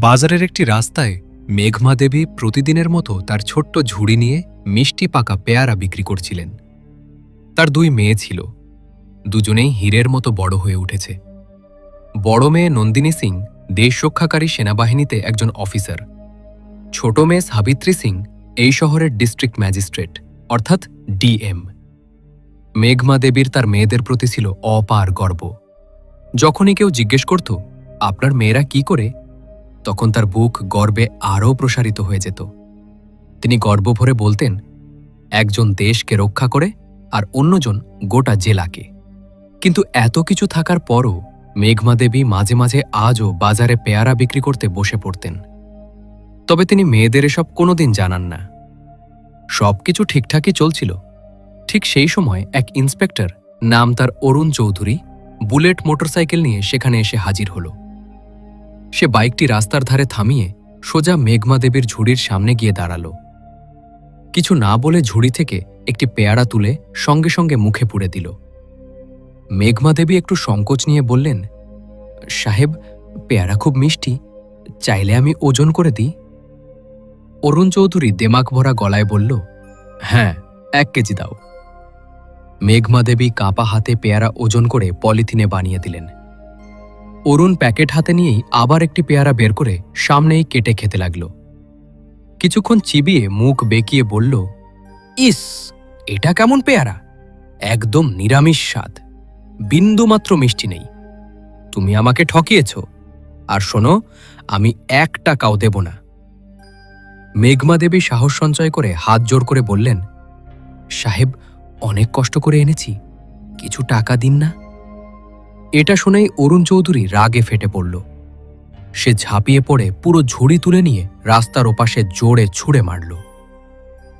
বাজারের একটি রাস্তায় মেঘমা দেবী প্রতিদিনের মতো তার ছোট্ট ঝুড়ি নিয়ে মিষ্টি পাকা পেয়ারা বিক্রি করছিলেন। তার দুই মেয়ে ছিল। দুজনেই হীরের মতো বড় হয়ে উঠেছে। বড় মেয়ে নন্দিনী সিং দেশ রক্ষাকারী সেনাবাহিনীতে একজন অফিসার। ছোট মেয়ে সাবিত্রী সিং এই শহরের ডিস্ট্রিক্ট ম্যাজিস্ট্রেট, অর্থাৎ ডিএম। মেঘমা দেবীর তার মেয়েদের প্রতি ছিল অপার গর্ব। যখনই কেউ জিজ্ঞেস করত, আপনার মেয়েরা কি করে? তখন তার বুক গর্বে আরও প্রসারিত হয়ে যেত। তিনি গর্ব ভরে বলতেন, একজন দেশকে রক্ষা করে আর অন্যজন গোটা জেলাকে। কিন্তু এত কিছু থাকার পরও মেঘমা দেবী মাঝে মাঝে আজও বাজারে পেয়ারা বিক্রি করতে বসে পড়তেন। তবে তিনি মেয়েদের এসব কোনোদিন জানান না। সবকিছু ঠিকঠাকই চলছিল। ঠিক সেই সময় এক ইন্সপেক্টর নাম তার অরুণ চৌধুরী বুলেট মোটরসাইকেল নিয়ে সেখানে এসে হাজির হলো। সে বাইকটি রাস্তার ধারে থামিয়ে সোজা মেঘমা দেবীর ঝুড়ির সামনে গিয়ে দাঁড়াল। কিছু না বলে ঝুড়ি থেকে একটি পেয়ারা তুলে সঙ্গে সঙ্গে মুখে পুড়ে দিল। মেঘমা দেবী একটু সংকোচ নিয়ে বললেন, সাহেব, পেয়ারা খুব মিষ্টি, চাইলে আমি ওজন করে দিই? অরুণ চৌধুরী দেমাক ভরা গলায় বলল হ্যাঁ এক কেজি দাও। মেঘমা দেবী কাপা হাতে পেয়ারা ওজন করে পলিথিনে বানিয়ে দিলেন। অরুণ প্যাকেট হাতে নিয়েই আবার একটি পেয়ারা বের করে সামনেই কেটে খেতে লাগল। কিছুক্ষণ চিবিয়ে মুখ বেঁকিয়ে বলল, ইস, এটা কেমন পেয়ারা? একদম নিরামিষ স্বাদ। বিন্দুমাত্র মিষ্টি নেই। তুমি আমাকে ঠকিয়েছ। আর শোনো, আমি এক টাকাও দেব না। মেঘমা দেবী সাহস সঞ্চয় করে হাত জোর করে বললেন, সাহেব, অনেক কষ্ট করে এনেছি। কিছু টাকা দিন না? এটা শুনেই অরুণ চৌধুরী রাগে ফেটে পড়ল। সে ঝাঁপিয়ে পড়ে পুরো ঝুড়ি তুলে নিয়ে রাস্তার ওপাশে জোরে ছুঁড়ে মারল।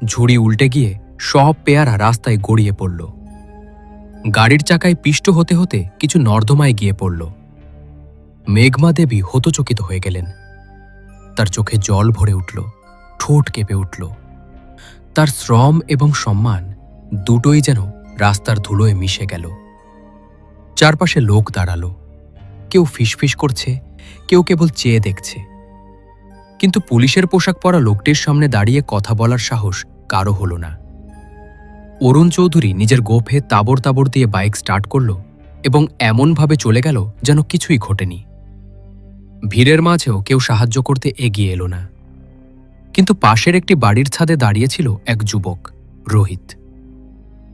ঝুড়ি উল্টে গিয়ে সব পেয়ারা রাস্তায় গড়িয়ে পড়ল। গাড়ির চাকায় পিষ্ট হতে হতে কিছু নর্দমায় গিয়ে পড়ল। মেঘমা দেবী হতচকিত হয়ে গেলেন। তার চোখে জল ভরে উঠল, ঠোঁট কেঁপে উঠল। তার শ্রম এবং সম্মান দুটোই যেন রাস্তার ধুলোয় মিশে গেল। চারপাশে লোক দাঁড়াল। কেউ ফিসফিস করছে, কেউ কেবল চেয়ে দেখছে। কিন্তু পুলিশের পোশাক পরা লোকটির সামনে দাঁড়িয়ে কথা বলার সাহস কারও হল না। অরুণ চৌধুরী নিজের গোফে তাবড় তাবড় দিয়ে বাইক স্টার্ট করল এবং এমনভাবে চলে গেল যেন কিছুই ঘটেনি। ভিড়ের মাঝেও কেউ সাহায্য করতে এগিয়ে এলো না। কিন্তু পাশের একটি বাড়ির ছাদে দাঁড়িয়েছিল এক যুবক, রোহিত।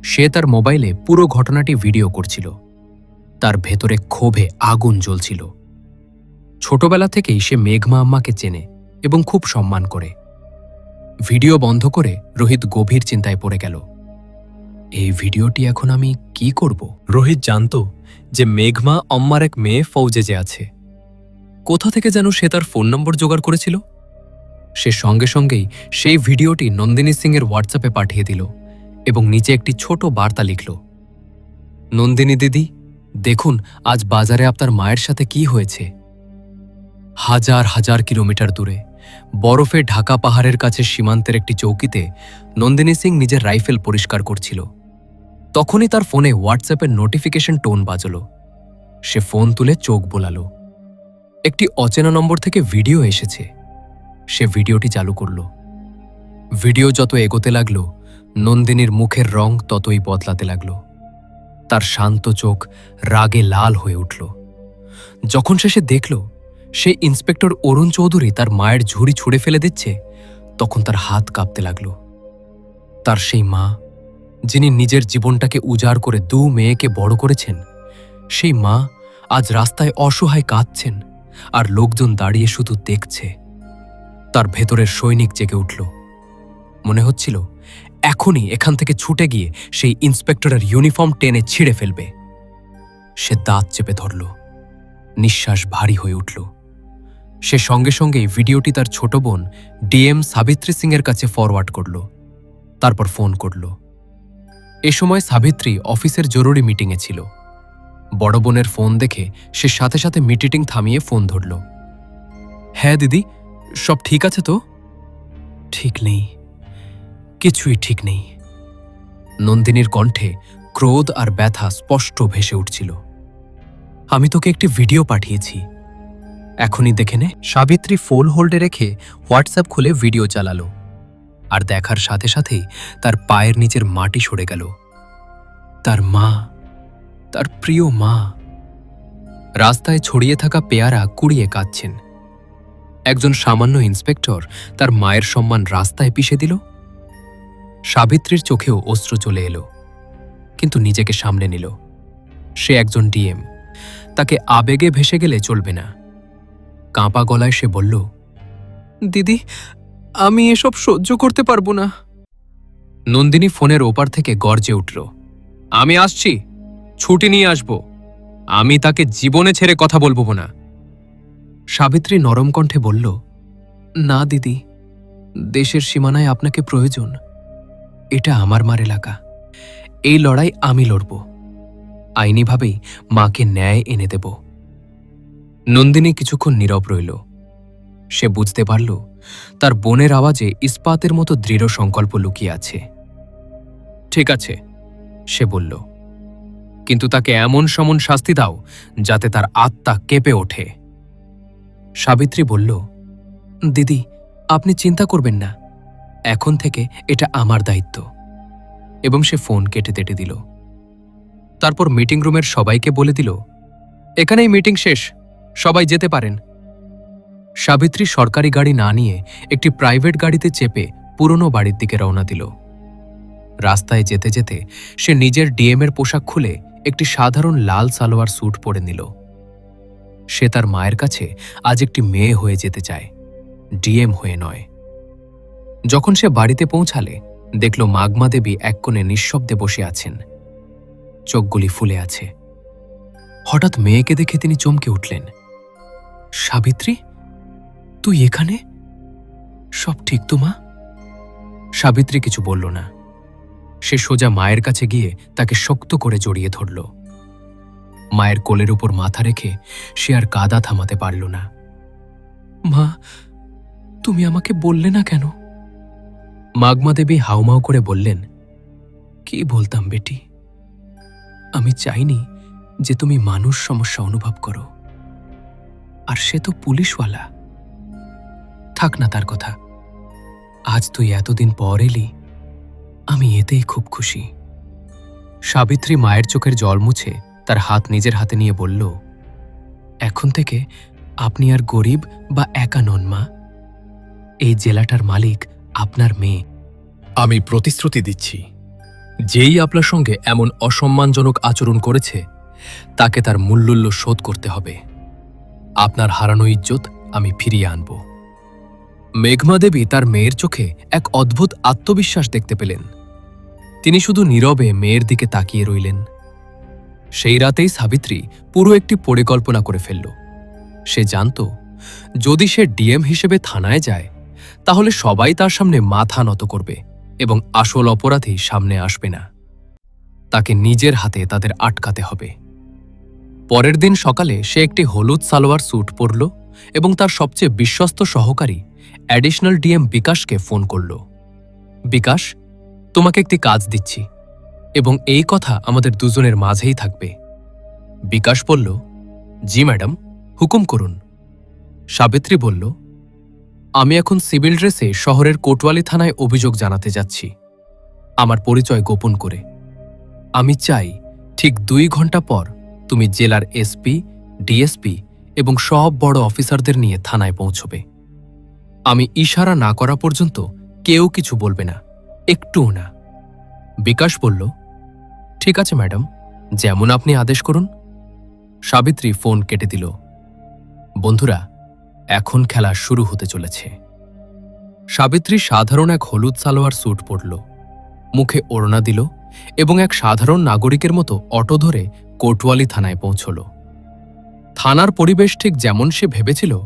সে তার মোবাইলে পুরো ঘটনাটি ভিডিও করছিল। তার ভেতরে ক্ষোভে আগুন জ্বলছিল। ছোটবেলা থেকেই সে মেঘমা আম্মাকে চেনে এবং খুব সম্মান করে। ভিডিও বন্ধ করে রোহিত গভীর চিন্তায় পড়ে গেল। এই ভিডিওটি এখন আমি কি করব? রোহিত জানত যে মেঘমা অম্মার এক মেয়ে ফৌজে যে আছে। কোথা থেকে যেন সে তার ফোন নম্বর জোগাড় করেছিল? সে সঙ্গে সঙ্গেই সেই ভিডিওটি নন্দিনী সিংয়ের হোয়াটসঅ্যাপে পাঠিয়ে দিল এবং নিচে একটি ছোট বার্তা লিখল নন্দিনী দিদি দেখুন, আজ বাজারে আপনার মায়ের সাথে কি হয়েছে। হাজার হাজার কিলোমিটার দূরে, বরফে ঢাকা পাহাড়ের কাছে সীমান্তের একটি চৌকিতে নন্দিনী সিং নিজের রাইফেল পরিষ্কার করছিল। তখনই তার ফোনে হোয়াটসঅ্যাপের নোটিফিকেশন টোন বাজল। সে ফোন তুলে চোখ বোলালো। একটি অচেনা নম্বর থেকে ভিডিও এসেছে। সে ভিডিওটি চালু করল। ভিডিও যত এগোতে লাগল, নন্দিনীর মুখের রং ততই বদলাতে লাগল। তার শান্ত চোখ রাগে লাল হয়ে উঠল। যখন শেষে দেখল, সে ইন্সপেক্টর অরুণ চৌধুরী তার মায়ের ঝুড়ি ছুঁড়ে ফেলে দিচ্ছে, তখন তার হাত কাঁপতে লাগল। তার সেই মা, যিনি নিজের জীবনটাকে উজাড় করে দু মেয়েকে বড় করেছেন, সেই মা আজ রাস্তায় অসহায় কাঁদছেন আর লোকজন দাঁড়িয়ে শুধু দেখছে। তার ভেতরের সৈনিক জেগে উঠল। মনে হচ্ছিল এখনই এখান থেকে ছুটে গিয়ে সেই ইন্সপেক্টরের ইউনিফর্ম টেনে ছিঁড়ে ফেলবে। সে দাঁত চেপে ধরল। নিঃশ্বাস ভারী হয়ে উঠল। সে সঙ্গে সঙ্গেই ভিডিওটি তার ছোট বোন ডিএম সাবিত্রী সিংয়ের কাছে ফরওয়ার্ড করল। তারপর ফোন করল। এ সময় সাবিত্রী অফিসের জরুরি মিটিংয়ে ছিল। বড় বোনের ফোন দেখে সে সাথে সাথে মিটিং থামিয়ে ফোন ধরল। হ্যাঁ দিদি, সব ঠিক আছে তো? ঠিক নেই। কিছুই ঠিক নেই। নন্দিনীর কণ্ঠে ক্রোধ আর ব্যথা স্পষ্ট ভেসে উঠছিল। আমি তোকে একটি ভিডিও পাঠিয়েছি। এখনই দেখে নে। সাবিত্রী ফোন হোল্ডে রেখে হোয়াটসঅ্যাপ খুলে ভিডিও চালালো। আর দেখার সাথে সাথেই তার পায়ের নিচের মাটি সরে গেল। তার মা, তার প্রিয় মা। রাস্তায় ছড়িয়ে থাকা পেয়ারা কুড়িয়ে কাঁদছেন। একজন সামান্য ইন্সপেক্টর তার মায়ের সম্মান রাস্তায় পিষে দিল। সাবিত্রীর চোখেও অস্ত্র চলে এলো, কিন্তু নিজেকে সামনে নিল। সে একজন ডিএম, তাকে আবেগে ভেসে গেলে চলবে না। কাঁপা গলায় সে বলল, দিদি, আমি এসব সহ্য করতে পারব না। নন্দিনী ফোনের ওপার থেকে গর্জে উঠল, আমি আসছি, ছুটি নিয়ে আসব। আমি তাকে জীবনে ছেড়ে কথা বলব না। সাবিত্রী নরম কণ্ঠে বলল, না দিদি, দেশের সীমানায় আপনাকে প্রয়োজন। এটা আমার মার এলাকা। এই লড়াই আমি লড়ব। আইনিভাবেই মাকে ন্যায় এনে দেব। নন্দিনী কিছুক্ষণ নীরব রইল। সে বুঝতে পারল, তার বোনের আওয়াজে ইস্পাতের মতো দৃঢ় সংকল্প লুকিয়ে আছে। ঠিক আছে, সে বলল, কিন্তু তাকে এমন সমন শাস্তি দাও যাতে তার আত্মা কেঁপে ওঠে। সাবিত্রী বলল, দিদি, আপনি চিন্তা করবেন না। এখন থেকে এটা আমার দায়িত্ব। এবং সে ফোন কেটে তেটে দিল। তারপর মিটিং রুমের সবাইকে বলে দিল, এখানেই মিটিং শেষ, সবাই যেতে পারেন। সাবিত্রী সরকারি গাড়ি না নিয়ে একটি প্রাইভেট গাড়িতে চেপে পুরনো বাড়ির দিকে রওনা দিল। রাস্তায় যেতে যেতে সে নিজের ডিএমের পোশাক খুলে একটি সাধারণ লাল সালোয়ার স্যুট পরে নিল। সে তার মায়ের কাছে আজ একটি মেয়ে হয়ে যেতে চায়, ডিএম হয়ে নয়। যখন সে বাড়িতে পৌঁছালে, দেখল মাগমা দেবী এক কোণে নিঃশব্দে বসে আছেন। চোখগুলি ফুলে আছে। হঠাৎ মেয়েকে দেখে তিনি চমকে উঠলেন। সাবিত্রী, তুই এখানে? সব ঠিক তো, মা? সাবিত্রী কিছু বলল না। সে সোজা মায়ের কাছে গিয়ে তাকে শক্ত করে জড়িয়ে ধরল। মায়ের কোলের উপর মাথা রেখে সে আর কাদা থামাতে পারল না। মা, তুমি আমাকে বললে না কেন? মাগমা দেবী হাউমাউ করে বললেন, কি বলতাম বেটি? আমি চাইনি যে তুমি মানুষ সমস্যা অনুভব করো। আর সে তো পুলিশওয়ালা। থাক না তার কথা। আজ তুই এতদিন পর এলি, আমি এতেই খুব খুশি। সাবিত্রী মায়ের চোখের জল মুছে তার হাত নিজের হাতে নিয়ে বলল, এখন থেকে আপনি আর গরিব বা একা নন মা। এই জেলাটার মালিক আপনার মেয়ে। আমি প্রতিশ্রুতি দিচ্ছি। যেই আপনার সঙ্গে এমন অসম্মানজনক আচরণ করেছে, তাকে তার মূল্যুল্য শোধ করতে হবে। আপনার হারানো ইজ্জত আমি ফিরিয়ে আনব। মেঘমা দেবী তার মেয়ের চোখে এক অদ্ভুত আত্মবিশ্বাস দেখতে পেলেন। তিনি শুধু নীরবে মেয়ের দিকে তাকিয়ে রইলেন। সেই রাতেই সাবিত্রী পুরো একটি পরিকল্পনা করে ফেলল। সে জানত, যদি সে ডিএম হিসেবে থানায় যায় তাহলে সবাই তার সামনে মাথা নত করবে এবং আসল অপরাধী সামনে আসবে না। তাকে নিজের হাতে তাদের আটকাতে হবে। পরের দিন সকালে সে একটি হলুদ সালোয়ার স্যুট পরল এবং তার সবচেয়ে বিশ্বস্ত সহকারী অ্যাডিশনাল ডিএম বিকাশকে ফোন করল। বিকাশ, তোমাকে একটি কাজ দিচ্ছি এবং এই কথা আমাদের দুজনের মাঝেই থাকবে। বিকাশ বলল, জি ম্যাডাম, হুকুম করুন। সাবিত্রী বলল আমি এখন সিভিল ড্রেসে শহরের কোটওয়ালি থানায় অভিযোগ জানাতে যাচ্ছি। আমার পরিচয় গোপন করে। আমি চাই ঠিক দুই ঘণ্টা পর তুমি জেলার এসপি, ডিএসপি এবং সব বড় অফিসারদের নিয়ে থানায় পৌঁছবে। আমি ইশারা না করা পর্যন্ত কেউ কিছু বলবে না, একটুও না। বিকাশ বলল, ঠিক আছে ম্যাডাম, যেমন আপনি আদেশ করুন। সাবিত্রী ফোন কেটে দিল, বন্ধুরা এখন খেলা শুরু হতে চলেছে। সাবিত্রী সাধারণ এক হলুদ সালোয়ার স্যুট পরল। মুখে ওড়না দিল এবং এক সাধারণ নাগরিকের মতো অটো ধরে কোটওয়ালি থানায় পৌঁছল। থানার পরিবেশ ঠিক যেমন সে ভেবেছিল,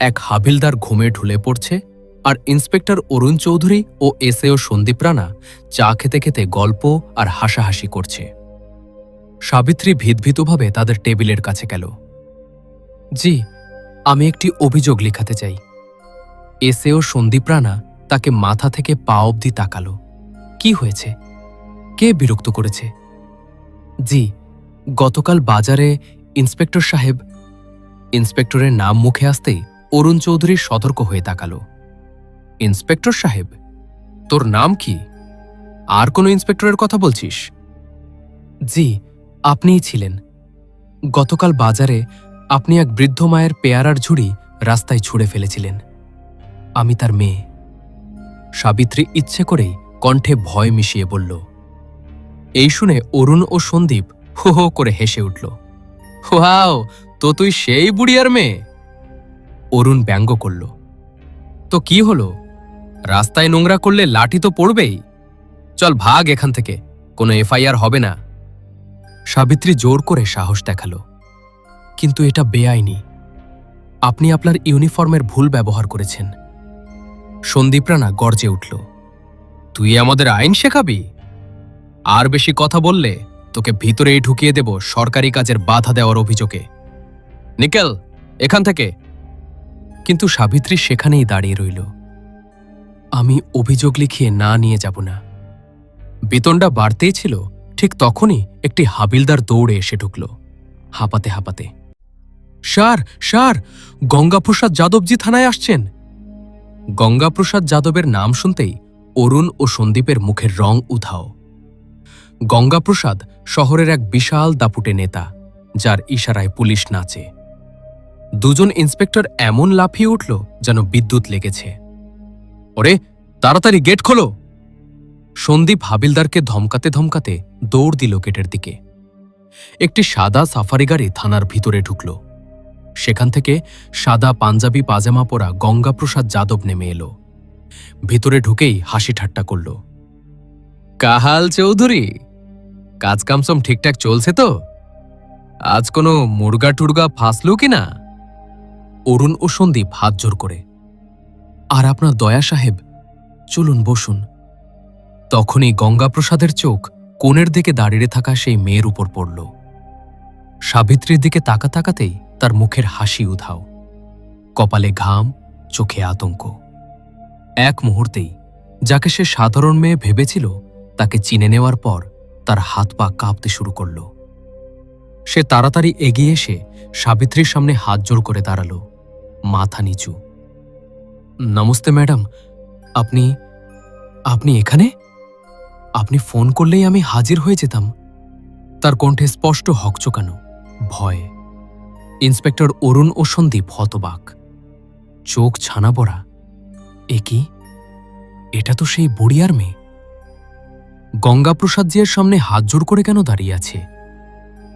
এক হাবিলদার ঘুমে ঢুলে পড়ছে আর ইন্সপেক্টর অরুণ চৌধুরী ও এসএও সন্দীপ রানা চা খেতে খেতে গল্প আর হাসাহাসি করছে। সাবিত্রী ভীতভীতভাবে তাদের টেবিলের কাছে গেল। জি আমি একটি অভিযোগ লিখাতে চাই। এসেও সন্দীপ রানা তাকে মাথা থেকে পা অবধি তাকালো। কি হয়েছে? কে বিরক্ত করেছে? জি, গতকাল বাজারে ইন্সপেক্টর সাহেব, ইন্সপেক্টরের নাম মুখে আসতেই অরুণ চৌধুরী সতর্ক হয়ে তাকালো। ইন্সপেক্টর সাহেব, তোর নাম কি? আর কোনো ইন্সপেক্টরের কথা বলছিস? জি, আপনিই ছিলেন। গতকাল বাজারে আপনি এক বৃদ্ধ মায়ের পেয়ারার ঝুড়ি রাস্তায় ছুঁড়ে ফেলেছিলেন। আমি তার মেয়ে। সাবিত্রী ইচ্ছে করেই কণ্ঠে ভয় মিশিয়ে বলল, এই শুনে অরুণ ও সন্দীপ হো হো করে হেসে উঠল হাও তো তুই সেই বুড়িয়ার মেয়ে? অরুণ ব্যঙ্গ করল, তো কি হলো? রাস্তায় নোংরা করলে লাঠি তো পড়বেই। চল ভাগ এখান থেকে, কোনো এফআইআর হবে না। সাবিত্রী জোর করে সাহস দেখাল। কিন্তু এটা বেআইনি। আপনি আপনার ইউনিফর্মের ভুল ব্যবহার করেছেন। সন্দীপ রানা গর্জে উঠল, তুই আমাদের আইন শেখাবি? আর বেশি কথা বললে তোকে ভিতরেই ঢুকিয়ে দেব সরকারি কাজের বাধা দেওয়ার অভিযোগে। নিকেল, এখান থেকে। কিন্তু সাবিত্রী সেখানেই দাঁড়িয়ে রইল। আমি অভিযোগ লিখিয়ে না নিয়ে যাব না। বেতনটা বাড়তেই ছিল, ঠিক তখনই একটি হাবিলদার দৌড়ে এসে ঢুকল, হাঁপাতে হাঁপাতে। স্যার স্যার গঙ্গাপ্রসাদ যাদবজি থানায় আসছেন। গঙ্গাপ্রসাদ যাদবের নাম শুনতেই অরুণ ও সন্দীপের মুখের রং উধাও। গঙ্গাপ্রসাদ শহরের এক বিশাল দাপুটে নেতা, যার ইশারায় পুলিশ নাচে। দুজন ইন্সপেক্টর এমন লাফিয়ে উঠল যেন বিদ্যুৎ লেগেছে। ওরে, তাড়াতাড়ি গেট খোলো! সন্দীপ হাবিলদারকে ধমকাতে ধমকাতে দৌড় দিল গেটের দিকে। একটি সাদা সাফারি গাড়ি থানার ভিতরে ঢুকল। সেখান থেকে সাদা পাঞ্জাবি পাজামা পরা গঙ্গাপ্রসাদ যাদব নেমে এলো। ভিতরে ঢুকেই হাসি ঠাট্টা করল। কাহাল চৌধুরী কাজকামসম ঠিকঠাক চলছে তো? আজ কোনো মুরগা টুরগা ফাঁসলো কি না? অরুণ ও সন্দীপ হাত জোর করে। আর আপনার দয়া সাহেব, চলুন বসুন। তখনই গঙ্গাপ্রসাদের চোখ কোণের দিকে দাঁড়িয়ে থাকা সেই মেয়ের উপর পড়ল। সাবিত্রীর দিকে তাকা তাকাতেই তার মুখের হাসি উধাও, কপালে ঘাম, চোখে আতঙ্ক। এক মুহূর্তেই, যাকে সে সাধারণ মেয়ে ভেবেছিল, তাকে চিনে নেওয়ার পর তার হাত পা কাঁপতে শুরু করল। সে তাড়াতাড়ি এগিয়ে এসে সাবিত্রীর সামনে হাত জোর করে দাঁড়াল, মাথা নিচু। নমস্তে ম্যাডাম, আপনি আপনি এখানে? আপনি ফোন করলেই আমি হাজির হয়ে যেতাম। তার কণ্ঠে স্পষ্ট হকচকানো, ভয়। ইন্সপেক্টর অরুণ ও সন্দীপ হতবাক। চোখ ছানা পড়া। এ কি? এটা তো সেই বড়িয়ার মেয়ে। গঙ্গাপ্রসাদ জিয়ার সামনে হাত জোর করে কেন দাঁড়িয়ে আছে?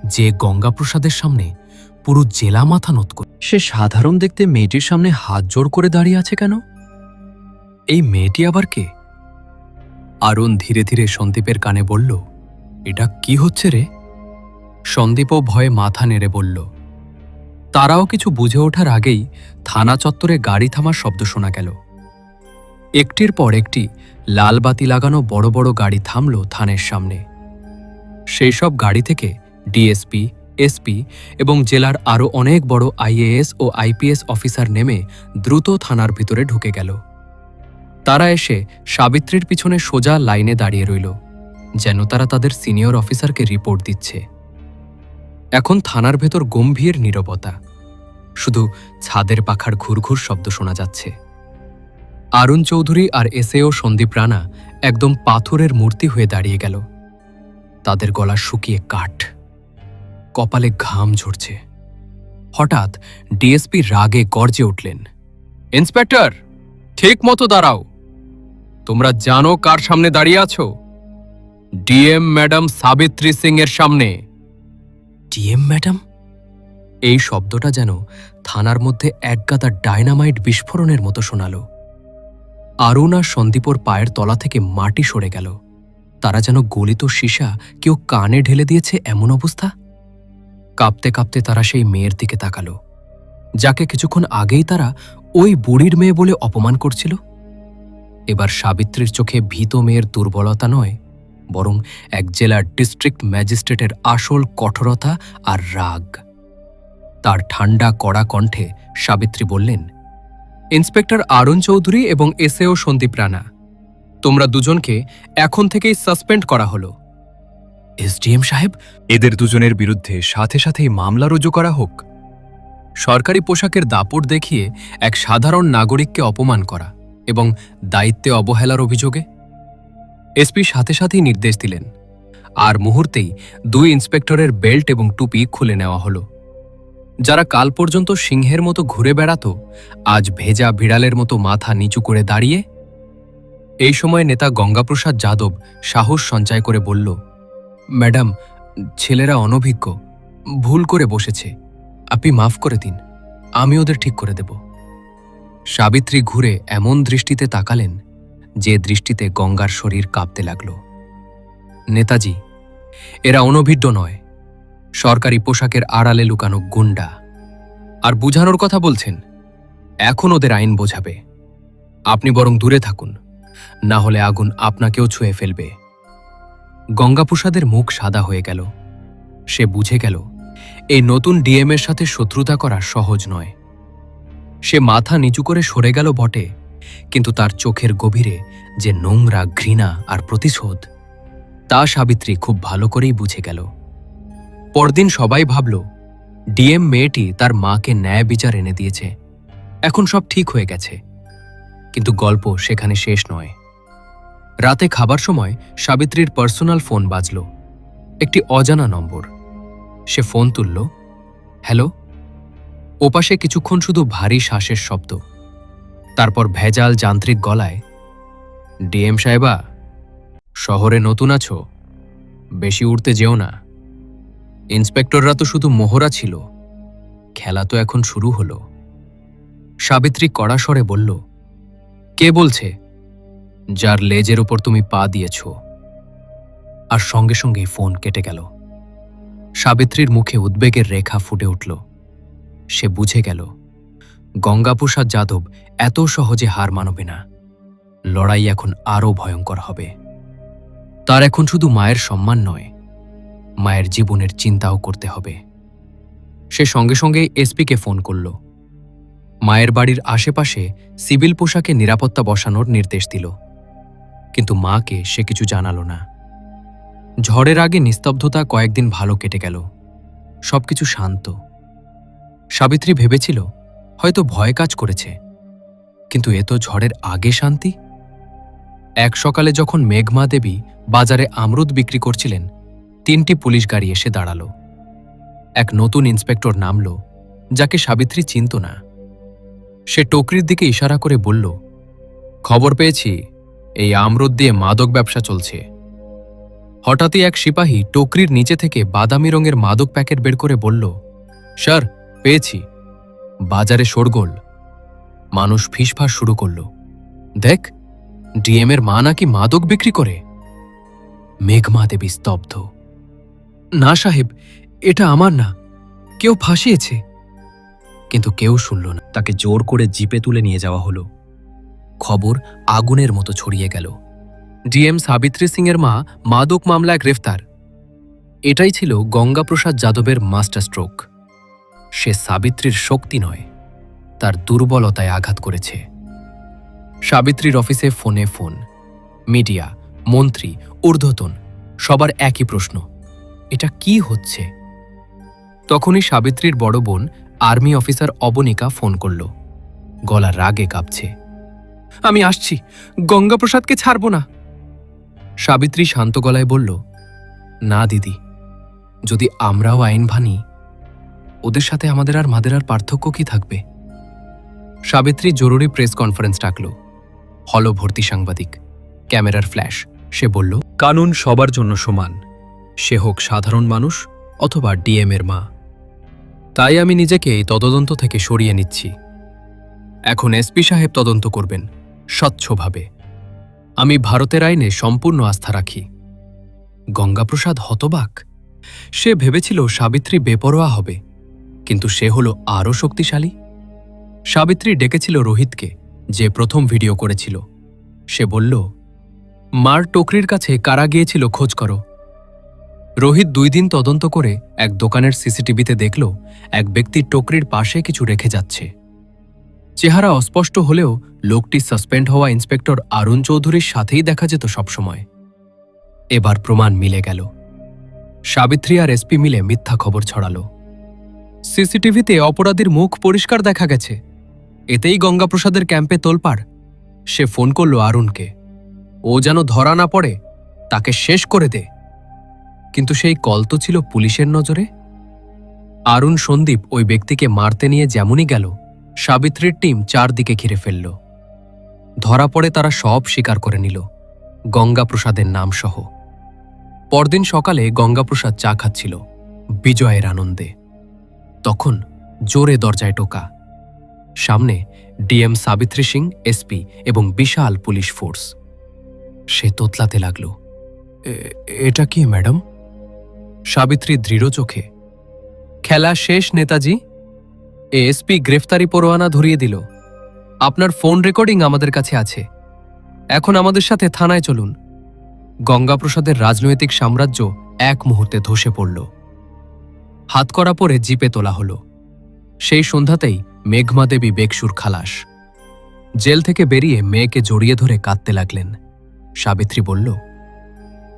যে গঙ্গাপ্রসাদের সামনে পুরো জেলা মাথা নত করে সে সাধারণ দেখতে মেয়েটির সামনে হাত জোর করে দাঁড়িয়ে আছে কেন? এই মেয়েটি আবার কে? আরুণ ধীরে ধীরে সন্দীপের কানে বলল এটা কি হচ্ছে রে? সন্দীপও ভয়ে মাথা নেড়ে বলল তারাও কিছু বুঝে ওঠার আগেই থানা চত্বরে গাড়ি থামার শব্দ শোনা গেল। একটির পর একটি লাল বাতি লাগানো বড় বড় গাড়ি থামল থানের সামনে। সেই সব গাড়ি থেকে ডিএসপি, এসপি এবং জেলার আরও অনেক বড় আইএএস ও আইপিএস অফিসার নেমে দ্রুত থানার ভিতরে ঢুকে গেল। তারা এসে সাবিত্রীর পিছনে সোজা লাইনে দাঁড়িয়ে রইল, যেন তারা তাদের সিনিয়র অফিসারকে রিপোর্ট দিচ্ছে। এখন থানার ভেতর গম্ভীর নীরবতা। শুধু ছাদের পাখার ঘুরঘুর শব্দ শোনা যাচ্ছে। আরুণ চৌধুরী আর এসএও সন্দীপ রানা একদম পাথরের মূর্তি হয়ে দাঁড়িয়ে গেল। তাদের গলা শুকিয়ে কাঠ। কপালে ঘাম ঝরছে। হঠাৎ ডিএসপি রাগে গর্জে উঠলেন, ইন্সপেক্টর, ঠিক মতো দাঁড়াও। তোমরা জানো কার সামনে দাঁড়িয়ে আছো? ডিএম ম্যাডাম সাবিত্রী সিং এর সামনে। DM, madam? এই শব্দটা যেন থানার মধ্যে একগাদা ডায়নামাইট বিস্ফোরণের মতো শোনাল। আরুণ আর সন্দীপর পায়ের তলা থেকে মাটি সরে গেল। তারা যেন গলিত সীসা কেউ কানে ঢেলে দিয়েছে এমন অবস্থা? কাঁপতে কাঁপতে তারা সেই মেয়ের দিকে তাকালো। যাকে কিছুক্ষণ আগেই তারা ওই বুড়ির মেয়ে বলে অপমান করছিল। এবার সাবিত্রীর চোখে ভীত মেয়ের দুর্বলতা নয় বরং এক জেলার ডিস্ট্রিক্ট ম্যাজিস্ট্রেটের আসল কঠোরতা আর রাগ। তার ঠান্ডা কড়া কণ্ঠে সাবিত্রী বললেন, ইন্সপেক্টর আরুণ চৌধুরী এবং এসএও সন্দীপ রানা, তোমরা দুজনকে এখন থেকেই সাসপেন্ড করা হলো। এসডিএম সাহেব, এদের দুজনের বিরুদ্ধে সাথে সাথেই মামলা রুজু করা হোক। সরকারি পোশাকের দাপট দেখিয়ে এক সাধারণ নাগরিককে অপমান করা এবং দায়িত্বে অবহেলার অভিযোগে এসপি সাথে সাথেই নির্দেশ দিলেন। আর মুহূর্তেই দুই ইন্সপেক্টরের বেল্ট এবং টুপি খুলে নেওয়া হলো। যারা কাল পর্যন্ত সিংহের মতো ঘুরে বেড়াত, আজ ভেজা বিড়ালের মতো মাথা নিচু করে দাঁড়িয়ে এই সময় নেতা গঙ্গাপ্রসাদ যাদব সাহস সঞ্চয় করে বলল, ম্যাডাম, ছেলেরা অনভিজ্ঞ, ভুল করে বসেছে। আপনি মাফ করে দিন, আমি ওদের ঠিক করে দেব। সাবিত্রী ঘুরে এমন দৃষ্টিতে তাকালেন যে দৃষ্টিতে গঙ্গার শরীর কাঁপতে লাগল। নেতাজি, এরা অনভিজ্ঞ নয়। সরকারি পোশাকের আড়ালে লুকানো গুন্ডা। আর বুঝানোর কথা বলছেন, এখন ওদের আইন বোঝাবে। আপনি বরং দূরে থাকুন, না হলে আগুন আপনাকেও ছুঁয়ে ফেলবে। গঙ্গাপ্রসাদের মুখ সাদা হয়ে গেল। সে বুঝে গেল, এই নতুন ডিএমের সাথে শত্রুতা করা সহজ নয়। সে মাথা নিচু করে সরে গেল বটে। কিন্তু তার চোখের গভীরে যে নোংরা ঘৃণা আর প্রতিশোধ, তা সাবিত্রী খুব ভালো করেই বুঝে গেল। পরদিন সবাই ভাবল, ডিএম মেয়েটি তার মাকে ন্যায় বিচার এনে দিয়েছে। এখন সব ঠিক হয়ে গেছে। কিন্তু গল্প সেখানে শেষ নয়। রাতে খাবার সময় সাবিত্রীর পার্সোনাল ফোন বাজল। একটি অজানা নম্বর। সে ফোন তুলল, হ্যালো? ওপাশে কিছুক্ষণ শুধু ভারী শ্বাসের শব্দ। তারপর ভেজাল যান্ত্রিক গলায়, ডিএম সাহেবা, শহরে নতুন আছো? বেশি উঠতে যেও না। ইন্সপেক্টররা তো শুধু মোহরা ছিল। খেলা তো এখন শুরু হলো। সাবিত্রী কড়া স্বরে বলল, কে বলছে? যার লেজের ওপর তুমি পা দিয়েছ। আর সঙ্গে সঙ্গে ফোন কেটে গেল। সাবিত্রীর মুখে উদ্বেগের রেখা ফুটে উঠল। সে বুঝে গেল গঙ্গাপ্রসাদ যাদব এত সহজে হার মানবে না। লড়াই এখন আরও ভয়ঙ্কর হবে। তার এখন শুধু মায়ের সম্মান নয়, মায়ের জীবনের চিন্তাও করতে হবে। সে সঙ্গে সঙ্গে এসপিকে ফোন করল। মায়ের বাড়ির আশেপাশে সিভিল পোশাকে নিরাপত্তা বসানোর নির্দেশ দিল। কিন্তু মাকে সে কিছু জানালো না। ঝড়ের আগে নিস্তব্ধতা কয়েকদিন ভালো কেটে গেল। সবকিছু শান্ত। সাবিত্রী ভেবেছিল হয়তো ভয় কাজ করেছে। কিন্তু এ তো ঝড়ের আগে শান্তি। এক সকালে যখন মেঘমা দেবী বাজারে আমরুদ বিক্রি করছিলেন, তিনটি পুলিশ গাড়ি এসে দাঁড়াল। এক নতুন ইন্সপেক্টর নামল, যাকে সাবিত্রী চিনত না। সে টোকরির দিকে ইশারা করে বলল, খবর পেয়েছি, এই আমরুদ দিয়ে মাদক ব্যবসা চলছে। হঠাৎই এক সিপাহী টোকরির নিচে থেকে বাদামি রঙের মাদক প্যাকেট বের করে বলল, স্যার, পেয়েছি। বাজারে শোরগোল। মানুষ ফিসফাস শুরু করল। দেখ, ডিএমের মা নাকি মাদক বিক্রি করে। মেঘমা দেবী স্তব্ধ। না সাহেব, এটা আমার না। কেউ ফাঁসিয়েছে। কিন্তু কেউ শুনল না। তাকে জোর করে জিপে তুলে নিয়ে যাওয়া হলো। খবর আগুনের মতো ছড়িয়ে গেল। ডিএম সাবিত্রী সিংয়ের মা মাদক মামলায় গ্রেফতার। এটাই ছিল গঙ্গাপ্রসাদ যাদবের মাস্টার স্ট্রোক সে সাবিত্রীর শক্তি নয়, তার দুর্বলতায় আঘাত করেছে। সাবিত্রীর অফিসে ফোনে ফোন, মিডিয়া, মন্ত্রী, ঊর্ধ্বতন, সবার একই প্রশ্ন, এটা কি হচ্ছে? তখনই সাবিত্রীর বড় বোন আর্মি অফিসার অবনিকা ফোন করল গলা রাগে কাঁপছে। আমি আসছি, গঙ্গাপ্রসাদকে ছাড়ব না। সাবিত্রী শান্ত গলায় বলল, না দিদি, যদি আমরাও আইন ভানি ওদের সাথে আমাদের আর মাদেরার পার্থক্য কি থাকবে? সাবিত্রী জরুরি প্রেস কনফারেন্স ডাকল। হল ভর্তি সাংবাদিক। ক্যামেরার ফ্ল্যাশ। সে বলল, কানুন সবার জন্য সমান। সে হোক সাধারণ মানুষ অথবা ডিএমের মা। তাই আমি নিজেকে এই তদন্ত থেকে সরিয়ে নিচ্ছি। এখন এসপি সাহেব তদন্ত করবেন, স্বচ্ছভাবে। আমি ভারতের আইনে সম্পূর্ণ আস্থা রাখি। গঙ্গাপ্রসাদ হতবাক। সে ভেবেছিল সাবিত্রী বেপরোয়া হবে। কিন্তু সে হল আরও শক্তিশালী। সাবিত্রী ডেকেছিল রোহিতকে, যে প্রথম ভিডিও করেছিল। সে বলল, মার টোকরির কাছে কারা গিয়েছিল খোঁজ করো। রোহিত দুই দিন তদন্ত করে এক দোকানের সিসিটিভিতে দেখল, এক ব্যক্তি টোকরির পাশে কিছু রেখে যাচ্ছে। চেহারা অস্পষ্ট হলেও লোকটি সাসপেন্ড হওয়া ইন্সপেক্টর আরুণ চৌধুরীর সাথেই দেখা যেত সবসময়। এবার প্রমাণ মিলে গেল। সাবিত্রী আর এসপি মিলে মিথ্যা খবর ছড়ালো। সিসিটিভিতে অপরাধীর মুখ পরিষ্কার দেখা গেছে। এতেই গঙ্গাপ্রসাদের ক্যাম্পে তোলপাড়। সে ফোন করল আরুণকে। ও যেন ধরা না পড়ে, তাকে শেষ করে দে। কিন্তু সেই কল তো ছিল পুলিশের নজরে। আরুণ সন্দীপ ওই ব্যক্তিকে মারতে নিয়ে যেমনই গেল, সাবিত্রীর টিম চারদিকে ঘিরে ফেলল। ধরা পড়ে তারা সব স্বীকার করে নিল, গঙ্গাপ্রসাদের নাম সহ পরদিন সকালে গঙ্গাপ্রসাদ চা খাচ্ছিল, বিজয়ের আনন্দে। তখন জোরে দরজায় টোকা। সামনে ডিএম সাবিত্রী সিং, এসপি এবং বিশাল পুলিশ ফোর্স। সে তোতলাতে লাগল। এটা কি, ম্যাডাম? সাবিত্রী দৃঢ় চোখে। খেলা শেষ, নেতাজি। এএসপি গ্রেফতারি পরোয়ানা ধরিয়ে দিল। আপনার ফোন রেকর্ডিং আমাদের কাছে আছে। এখন আমাদের সাথে থানায় চলুন। গঙ্গাপ্রসাদের রাজনৈতিক সাম্রাজ্য এক মুহূর্তে ধসে পড়ল। হাতকড়া পরে জিপে তোলা হলো। সেই সন্ধ্যাতেই মেঘমা দেবী বেকসুর খালাস। জেল থেকে বেরিয়ে মেয়েকে জড়িয়ে ধরে কাঁদতে লাগলেন। সাবিত্রী বলল,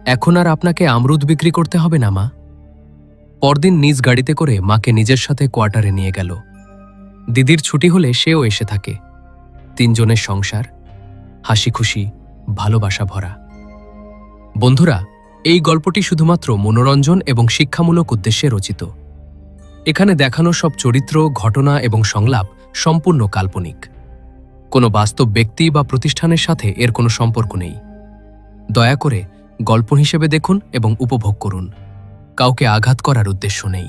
এখন আর আপনাকে আমরুদ বিক্রি করতে হবে না, মা। পরদিন নিজ গাড়িতে করে মাকে নিজের সাথে কোয়ার্টারে নিয়ে গেল। দিদির ছুটি হলে সেও এসে থাকে। তিনজনের সংসার হাসি খুশি ভালোবাসা ভরা। বন্ধুরা, এই গল্পটি শুধুমাত্র মনোরঞ্জন এবং শিক্ষামূলক উদ্দেশ্যে রচিত। এখানে দেখানো সব চরিত্র, ঘটনা এবং সংলাপ সম্পূর্ণ কাল্পনিক। কোনো বাস্তব ব্যক্তি বা প্রতিষ্ঠানের সাথে এর কোনো সম্পর্ক নেই। দয়া করে গল্প হিসেবে দেখুন এবং উপভোগ করুন। কাউকে আঘাত করার উদ্দেশ্য নেই।